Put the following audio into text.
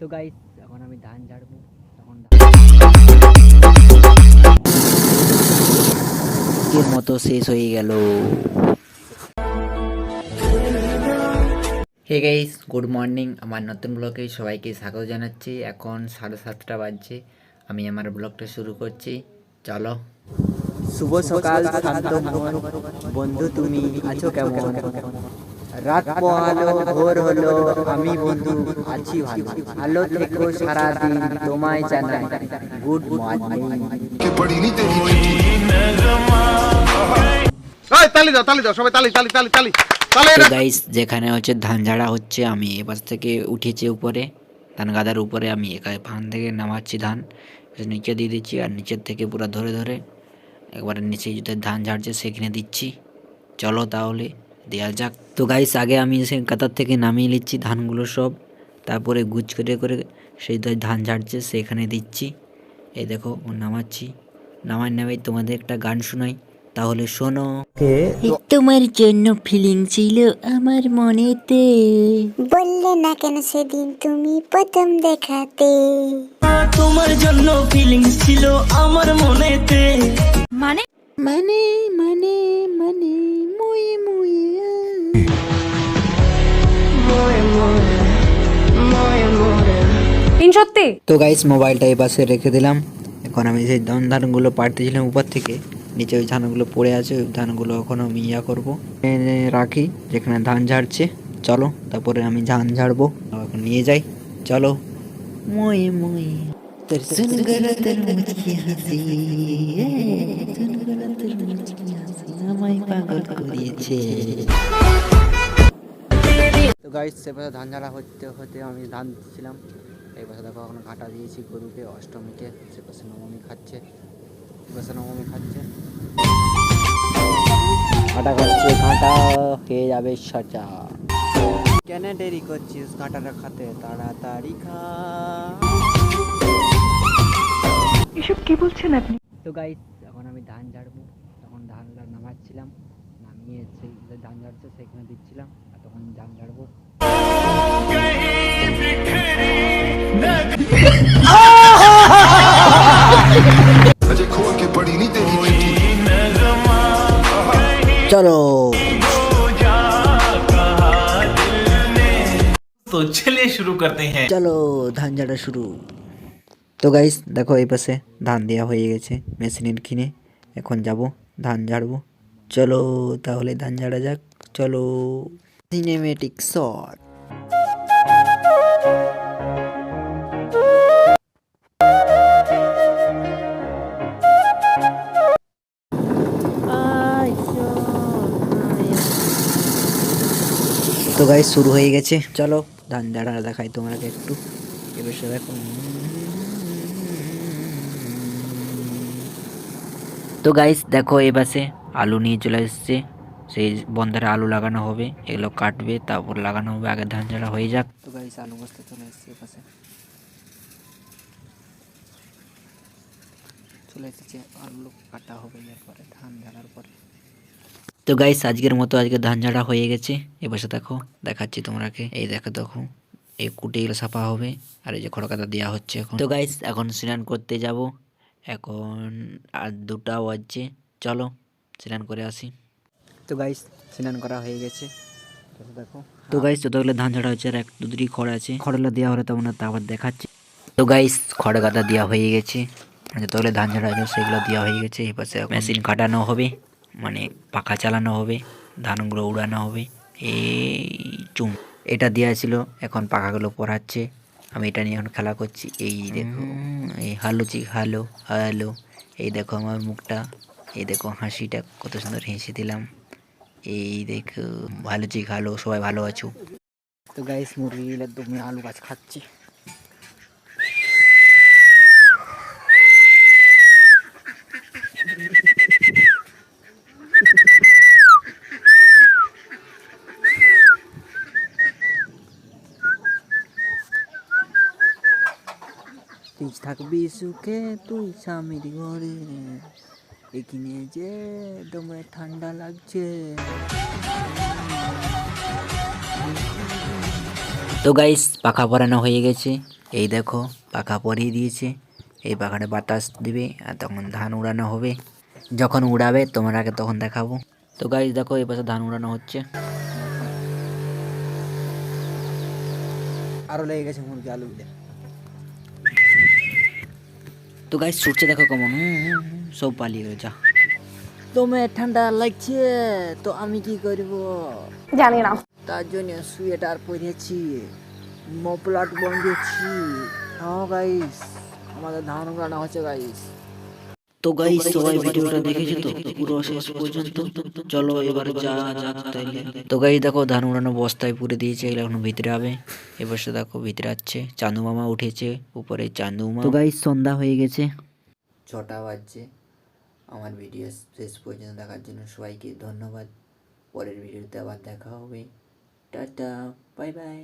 তো গাইস এখন আমি ধান ঝাড়বো তখন এর মতো শেষ হয়ে গেল। হে গাইস গুড মর্নিং আমার নতুন ব্লগে সবাইকে স্বাগত জানাচ্ছি। এখন সাড়ে সাতটা বাজছে আমি আমার ব্লগটা শুরু করছি। চলো। শুভ সকাল শান্ত বন্ধু তুমি আছো কেমন? রাত পোয়ালো ভোর হলো আমি বন্ধু আছি ভালো। আলো থেকো সারা দিন তোমায় জানাই গুড মর্নিং। যেখানে হচ্ছে ধান ঝাড়া হচ্ছে আমি এপাশ থেকে উঠেছি উপরে। ধান গাদার উপরে আমি একা ফান থেকে নামাচ্ছি ধান। নিচে দিয়ে দিচ্ছি আর নিচের থেকে পুরো ধরে ধরে একবারে নিচে যদি ধান ঝাড়ছে সেখানে দিচ্ছি। চলো তাহলে। দেওয়া যাক। তো গাইস আগে আমি সে কাতার থেকে নামিয়ে নিচ্ছি ধানগুলো সব। তারপরে গুছ করে করে সেই ধান ঝাড়ছে সেখানে দিচ্ছি। এই দেখো ও নামাচ্ছি। নামাই নামাই তোমাদের একটা গান শোনাই। তাহলে শোনো। তোমার জন্য ফিলিং ছিল আমার মনেতে। বললে না কেন সেদিন তুমি প্রথম দেখাতে? তোমার জন্য ফিলিংস ছিল আমার মনেতে। মানে মানে? মানে মানে। তিন সত্যি? তো গাইস মোবাইলটা এই পাশে রেখে দিলাম। এখন আমি সেই ধান ধানগুলো পাড়তেছিলাম উপর থেকে। নিচে ওই ধানগুলো পড়ে আছে ওই ধানগুলো এখন আমি ইয়া করব। এনে রাখি যেখানে ধান ঝাড়ছে। চলো তারপরে আমি ধান ঝাড়বো। এখন নিয়ে যাই। চলো। মই মই তো গাইস সে ধান ঝাড়া হতে হতে আমি ধান দিচ্ছিলাম এই পাশে দেখো এখন ঘাটা দিয়েছি গরুকে অষ্টমীকে সে পাশে নবমী খাচ্ছে এ পাশে নবমী খাচ্ছে। ঘাটা খাচ্ছে ঘাটা হয়ে যাবে সাজা। কেন দেরি করছিস ঘাটাটা খাতে? তাড়াতাড়ি খা। এসব কি বলছেন আপনি? তো গাইস এখন আমি ধান ঝাড়বো। তখন ধানটা নামাচ্ছিলাম নামিয়ে সেই ধান ঝাড়ছে সেখানে দিচ্ছিলাম আর তখন ধান ঝাড়বো। अजय खोल के पड़ी नहीं तेरी चिट्ठी চলো तो चलिए शुरू करते हैं চলো ধান ঝাড়া শুরু তো গাইস দেখো এই পাশে ধান দেওয়া হয়ে গেছে মেশিনের কিনে এখন যাব ধান ঝাড়বো চলো তাহলে ধান ঝাড়া যাক চলো সিনেমেটিক শট তো গাইস শুরু হয়ে গেছে। চলো ধান ঝাড়া দেখাই তোমাকে একটু। এবার সে দেখো। তো গাইস দেখো পাশে আলু নিয়ে চলে এসছে। সেই বন্ধারে আলু লাগানো হবে, এগুলো কাটবে, তারপর লাগানো হবে, আগে ধান ঝাড়া হয়ে যাক। তো গাইস আলু বস্তা চলে এসছে এ পাশে। চলে এসেছে, আলু কাটা হবে এরপরে ধান ঝাড়ার পরে। তো গাইস আজকের মতো আজকে ধান ঝাড়া হয়ে গেছে। এ পাশে দেখো দেখাচ্ছি তোমরাকে। এই দেখো দেখো এই কুটিগুলো সাফা হবে আর এই যে খড়কাতা দেওয়া হচ্ছে এখন। তো গাইস এখন স্নান করতে যাব। এখন আর দুটা বাজছে। চলো স্নান করে আসি। তো গাইস স্নান করা হয়ে গেছে। দেখো তো গাইস যতগুলো ধান ঝাড়া হচ্ছে আর এক দুটি খড় আছে। খড়গুলো দেওয়া হলে তখন তা আবার দেখাচ্ছি। তো গাইস খড় গাদা দেওয়া হয়ে গেছে। যতগুলো ধান ঝাড়া আছে সেগুলো দেওয়া হয়ে গেছে। এই পাশে মেশিন কাটানো হবে। মানে পাখা চালানো হবে ধানগুলো উড়ানো হবে। এই চুম এটা দেওয়া ছিল এখন পাখাগুলো পড়াচ্ছে। আমি এটা নিয়ে এখন খেলা করছি। এই দেখো এই হালো চিক হালো হালো। এই দেখো আমার মুখটা এই দেখো হাসিটা কত সুন্দর হেসে দিলাম। এই দেখো ভালো চিক হালো সবাই ভালো আছো। তো গাইস মুরগিগুলো তুমি আলু গাছ খাচ্ছি। তুই থাকবি সুখে তুই স্বামীর ঘরে। এখানে যে দমে ঠান্ডা লাগছে। তো গাইস পাখা পরানো হয়ে গেছে। এই দেখো পাখা পরিয়ে দিয়েছে। এই পাখাটা বাতাস দিবে আর তখন ধান উড়ানো হবে। যখন উড়াবে তোমাকে তখন দেখাবো। তো গাইস দেখো এই পাশে ধান উড়ানো হচ্ছে। আরও লেগে গেছে মুরগি আলু। তো গাইস ছুটছে দেখো কেমন। সব পালিয়ে গেল যা। তোমার ঠান্ডা লাগছে তো আমি কি করব? জানি না। তার জন্য সোয়েটার পরেছি মফলাট বন্ধেছি হ্যাঁ গাইস আমাদের ধান গানা হচ্ছে গাইস তো গাই সবাই ভিডিওটা দেখেছে তো? পুরো শেষ পর্যন্ত। চলো এবার যা যাক তাইলে। তো গাই দেখো ধান উড়ানো বস্তায় পুরে দিয়েছে এগুলো এখন ভিতরে হবে। এবার সে দেখো ভিতরে আছে চান্দু মামা উঠেছে উপরে চান্দু মামা। তো গাইস সন্ধ্যা হয়ে গেছে। ছটা বাজছে। আমার ভিডিও শেষ পর্যন্ত দেখার জন্য সবাইকে ধন্যবাদ। পরের ভিডিওতে আবার দেখা হবে। Tata bye bye.